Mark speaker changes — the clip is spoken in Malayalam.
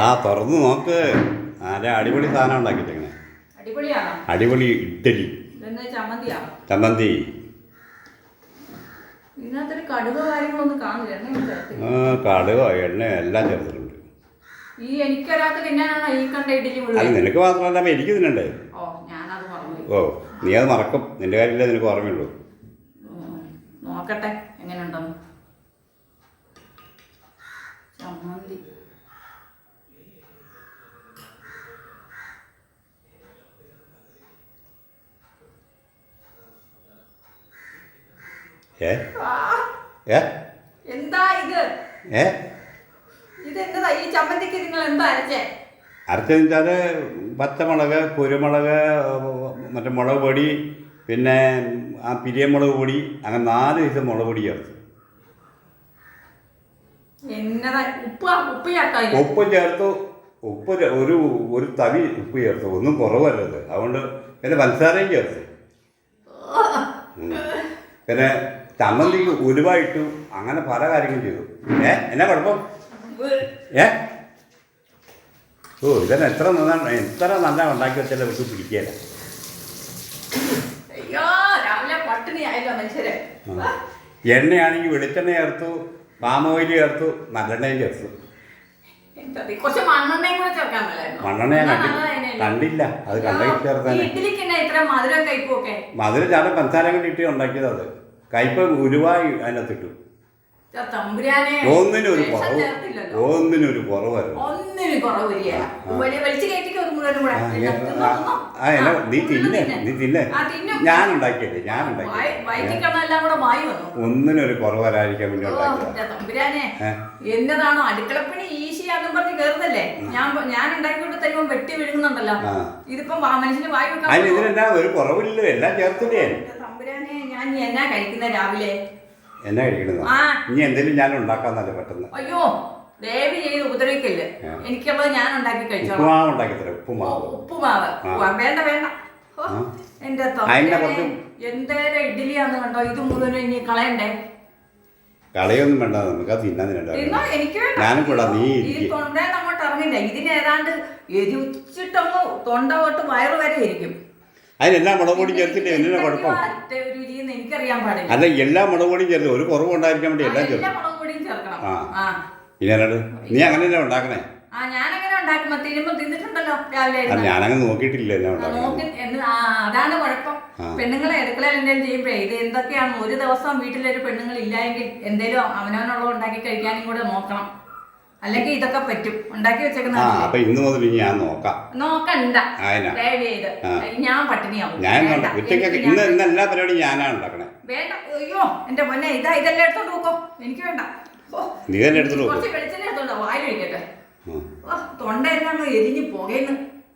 Speaker 1: ആ തുറന്നു നോക്ക്. നല്ല അടിപൊളി സാധനം
Speaker 2: ഉണ്ടാക്കിട്ടെ
Speaker 1: അടിപൊളി ഇഡ്ഡലി.
Speaker 2: ചമ്മന്തിയാ?
Speaker 1: ചമ്മന്തി.
Speaker 2: കടുവ എണ്ണ
Speaker 1: എല്ലാം ചേർത്തിട്ടുണ്ട്.
Speaker 2: ഇഡലി
Speaker 1: അത് നിനക്ക് മാത്രമല്ല എനിക്ക് തിന്നണ്ടേ?
Speaker 2: ഓ
Speaker 1: നീ അത് മറക്കും. നിന്റെ കാര്യമില്ല നിനക്ക് ഓർമ്മയുള്ളൂ.
Speaker 2: നോക്കട്ടെ എങ്ങനെയുണ്ടെന്ന്. ചമ്മന്തി
Speaker 1: ഏ?
Speaker 2: ആ,
Speaker 1: ഏ?
Speaker 2: എന്താ ഇത്?
Speaker 1: ഏ?
Speaker 2: ഇത് എന്താ ഈ ചമ്മന്തിക്ക് നിങ്ങൾ എന്താ അരച്ചേ?
Speaker 1: പച്ചമുളക് കുരുമുളക് മറ്റേ മുളക് പൊടി പിന്നെ ആ പിരിയമുളക് പൊടി അങ്ങനെ നാല് ദിവസം മുളക് പൊടി ചേർത്ത്.
Speaker 2: ഉപ്പ് ചേർത്തോ?
Speaker 1: ഉപ്പ് ഒരു ഒരു തവി ഉപ്പ് ചേർത്തു. ഒന്നും കുറവല്ലത് അതുകൊണ്ട് പിന്നെ പഞ്ചസാരയും ചേർത്ത്. പിന്നെ ചമ്മന്തിക്ക് ഉലുവായിട്ടു അങ്ങനെ പല കാര്യങ്ങളും ചെയ്തു. ഏ? എന്നാ കുഴപ്പം? ഏ? ഓ ഇതന്നെ എത്ര നന്നാ എത്ര നല്ല ഉണ്ടാക്കി വെച്ചാൽ അവർക്ക് പിടിക്കുകയില്ല. എണ്ണയാണെങ്കിൽ വെളിച്ചെണ്ണ ചേർത്തു. പാം ഓയിൽ ചേർത്തു നല്ലെണ്ണയും ചേർത്തു.
Speaker 2: കുറച്ച് മണ്ണെണ്ണയും കൂടെ ചേർക്കാൻ മേലായിരുന്നോ?
Speaker 1: മണ്ണെണ്ണ ഞാൻ കണ്ടി കണ്ടില്ല അത്
Speaker 2: കണ്ടയിൽ
Speaker 1: ചേർത്താനെ.
Speaker 2: മധുരം കയ്പൊക്കെ?
Speaker 1: മധുരം ചാട പഞ്ചസാര കൂടി ഇട്ട് ഉണ്ടാക്കിയത് അത്. കയ്പ് ഗുരുവായി അതിനകത്തിട്ടു.
Speaker 2: ഒന്നിനൊരു
Speaker 1: കുറവ്. ഒന്നിനൊരു കുറവായിരുന്നു
Speaker 2: ഒന്നിനും കുറവില്ല വലിച്ചു ഒരു മുഴുവനും കൂടെ.
Speaker 1: ആ, നീ തിന്നെ. നീ തിന്നെ. ഞാൻ ഉണ്ടാക്കിയല്ലേ ഞാൻ ഉണ്ടാക്കി ഒന്നിനൊരു കുറവ് വരാതിരിക്കാൻ വേണ്ടി?
Speaker 2: എന്നതാണോ അടുക്കളപ്പണി ഈശിയാന്നും പറഞ്ഞ് കയറുന്നല്ലേ ഞാൻ ഞാൻ ഉണ്ടാക്കിക്കൊണ്ട് തരുമ്പോ വെട്ടി വിഴുങ്ങുന്നുണ്ടല്ലോ. ഇതിപ്പം മനുഷ്യന് വായി വെക്കാൻ
Speaker 1: അതിന്
Speaker 2: പറ്റുമോ?
Speaker 1: ഒരു കുറവില്ല എല്ലാം ചേർത്തില്ലേ
Speaker 2: തമ്പുരാനെ ഞാൻ എന്നാ കഴിക്കുന്ന രാവിലെ
Speaker 1: എന്നാ കഴിക്കണത്
Speaker 2: ആ.
Speaker 1: ഇനി എന്തെങ്കിലും ഞാൻ ഉണ്ടാക്കാന്നല്ലേ പെട്ടെന്ന്
Speaker 2: അയ്യോ ദയവ് ചെയ്ത് ഉപദ്രവിക്കല്ലേ
Speaker 1: ആ.
Speaker 2: എനിക്കുള്ളത് ഞാൻ ഉണ്ടാക്കി കഴിച്ചോളാം.
Speaker 1: ഉപ്പുമാവ് ഉണ്ടാക്കി തരാം ഉപ്പുമാവ്.
Speaker 2: ഉപ്പുമാവ്.
Speaker 1: ആ.
Speaker 2: ഉവ്വ, വേണ്ട വേണ്ട. ഓ, എന്റെ
Speaker 1: അതിന്റെ
Speaker 2: തമ്പുരാനെ,
Speaker 1: കുറച്ച്
Speaker 2: എന്തേരം ഇഡ്ഡലിയാന്ന് കണ്ടോ? ഇത് മുഴുവനും ഇനി കളയണ്ടേ?
Speaker 1: കളയൊന്നും വേണ്ട നമുക്ക് അത് തിന്നാൻ
Speaker 2: തിന്നോ
Speaker 1: തിന്നണ്ട
Speaker 2: എനിക്ക് വേണ്ട.
Speaker 1: ഞാനും കൂടാ, നീ
Speaker 2: ഈ
Speaker 1: ഇരിക്ക്.
Speaker 2: തൊണ്ടേന്ന് അങ്ങോട്ട് ഇറങ്ങില്ല ഇതിന് ഏതാണ്ട് എരിച്ചിട്ടങ്ങ് തൊണ്ട തൊട്ട് വയറ് വരെ ഇരിക്കും.
Speaker 1: അതിനെല്ലാം മുളക് പൊടി ചേർത്തിട്ട് എന്തിനാ കുഴപ്പം?
Speaker 2: എനിക്കറിയാൻ പാടില്ല.
Speaker 1: അല്ല എല്ലാ മുളക് പൊടിയും ചേർത്ത് ഒരു കുറവ് ഉണ്ടായിരിക്കാൻ വേണ്ടി എല്ലാം ചേർത്ത് ആ. പിന്നെ നീ അങ്ങനെ തന്നെ ഉണ്ടാക്കണേ?
Speaker 2: ആ ഞാനെങ്ങനെ ഉണ്ടാക്കുമ്പോ തിരുമ്പോ തിന്നിട്ടുണ്ടല്ലോ രാവിലെ
Speaker 1: അത്
Speaker 2: എഴുന്നേറ്റ്.
Speaker 1: നോക്കിയിട്ടില്ല എന്നാ
Speaker 2: ആ, നോക്കി എന്ന് ആ അതാണ് കുഴപ്പം.
Speaker 1: ആ.
Speaker 2: പെണ്ണുങ്ങളെ അടുക്കളയിൽ എന്തെങ്കിലും ചെയ്യുമ്പോ ഇത് എന്തൊക്കെയാണ്? ഒരു ദിവസം വീട്ടിലൊരു പെണ്ണുങ്ങൾ ഇല്ലായെങ്കിൽ എന്തേലും അവനവനുള്ളത് ഉണ്ടാക്കി കഴിക്കാനും കൂടെ നോക്കണം. അല്ലെങ്കിൽ ഇതൊക്കെ പറ്റും. ഉണ്ടാക്കി
Speaker 1: ആ
Speaker 2: വെച്ചേക്കുന്ന
Speaker 1: അപ്പൊ ഇന്ന് മുതൽ ഇനി ഞാൻ നോക്കാം.
Speaker 2: നോക്കണ്ട.
Speaker 1: ആ,
Speaker 2: ദയവ് ചെയ്ത്.
Speaker 1: ആ.
Speaker 2: ഞാൻ പട്ടിണിയാവും.
Speaker 1: ഞാൻ
Speaker 2: വേണ്ട. എനിക്ക്
Speaker 1: ഇന്ന് ഇന്ന് എല്ലാ പരിപാടിയും ഞാനാണ് ഉണ്ടാക്കണേ.
Speaker 2: വേണ്ട. അയ്യോ എന്റെ പൊന്നെ ഇതാ ഇതെല്ലാം എടുത്തോണ്ട് നോക്കോ എനിക്ക് വേണ്ട.
Speaker 1: നീ തന്നെ.
Speaker 2: ഓ, തൊണ്ടയെല്ലാം എരിഞ്ഞു എരിഞ്ഞ് പുകയുന്നു.